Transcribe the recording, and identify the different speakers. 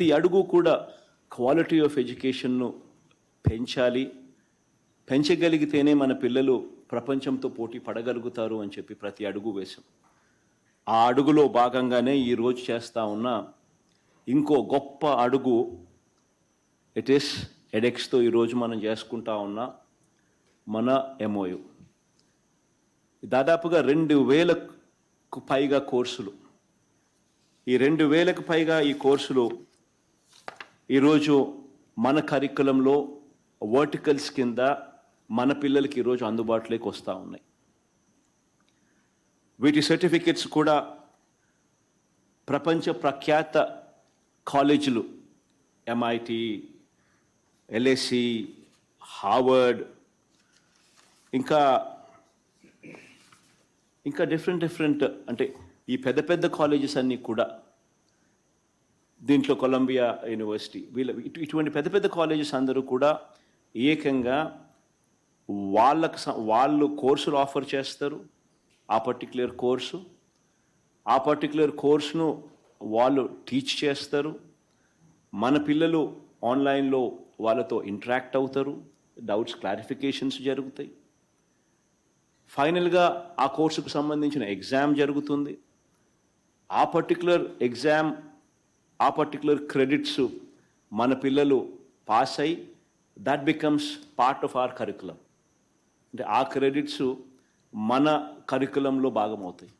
Speaker 1: ప్రతి అడుగు కూడా క్వాలిటీ ఆఫ్ ఎడ్యుకేషన్ను పెంచాలి. పెంచగలిగితేనే మన పిల్లలు ప్రపంచంతో పోటీ పడగలుగుతారు అని చెప్పి ప్రతి అడుగు వేశాం. ఆ అడుగులో భాగంగానే ఈరోజు చేస్తూ ఉన్న ఇంకో గొప్ప అడుగు ఇట్ ఈస్ ఎడెక్స్తో ఈరోజు మనం చేసుకుంటా ఉన్న మన ఎంఓయు దాదాపుగా రెండు వేలకు పైగా కోర్సులు. ఈ రెండు వేలకు పైగా ఈ కోర్సులు ఈరోజు మన కరికులంలో వర్టికల్స్ కింద మన పిల్లలకి ఈరోజు అందుబాటులోకి వస్తూ ఉన్నాయి. వీటి సర్టిఫికెట్స్ కూడా ప్రపంచ ప్రఖ్యాత కాలేజీలు ఎంఐటి ఎల్ఎస్సి హార్వర్డ్ ఇంకా ఇంకా డిఫరెంట్ డిఫరెంట్ అంటే ఈ పెద్ద పెద్ద కాలేజెస్ అన్నీ కూడా దీంట్లో కొలంబియా యూనివర్సిటీ. వీళ్ళ ఇటు- ఇటువంటి పెద్ద పెద్ద కాలేజెస్ అందరూ కూడా ఏకంగా వాళ్ళకు వాళ్ళు కోర్సులు ఆఫర్ చేస్తారు. ఆ పర్టిక్యులర్ కోర్సు. ఆ పర్టిక్యులర్ కోర్సును వాళ్ళు టీచ్ చేస్తారు. మన పిల్లలు ఆన్లైన్లో వాళ్ళతో ఇంటరాక్ట్ అవుతారు. డౌట్స్ క్లారిఫికేషన్స్ జరుగుతాయి. ఫైనల్గా ఆ కోర్సుకు సంబంధించిన ఎగ్జామ్ జరుగుతుంది. ఆ పర్టిక్యులర్ ఎగ్జామ్ ఆ పర్టికులర్ క్రెడిట్స్ మన పిల్లలు పాస్ అయి that becomes part of our curriculum అంటే ఆ క్రెడిట్స్ మన కరికులంలో భాగమవుతాయి.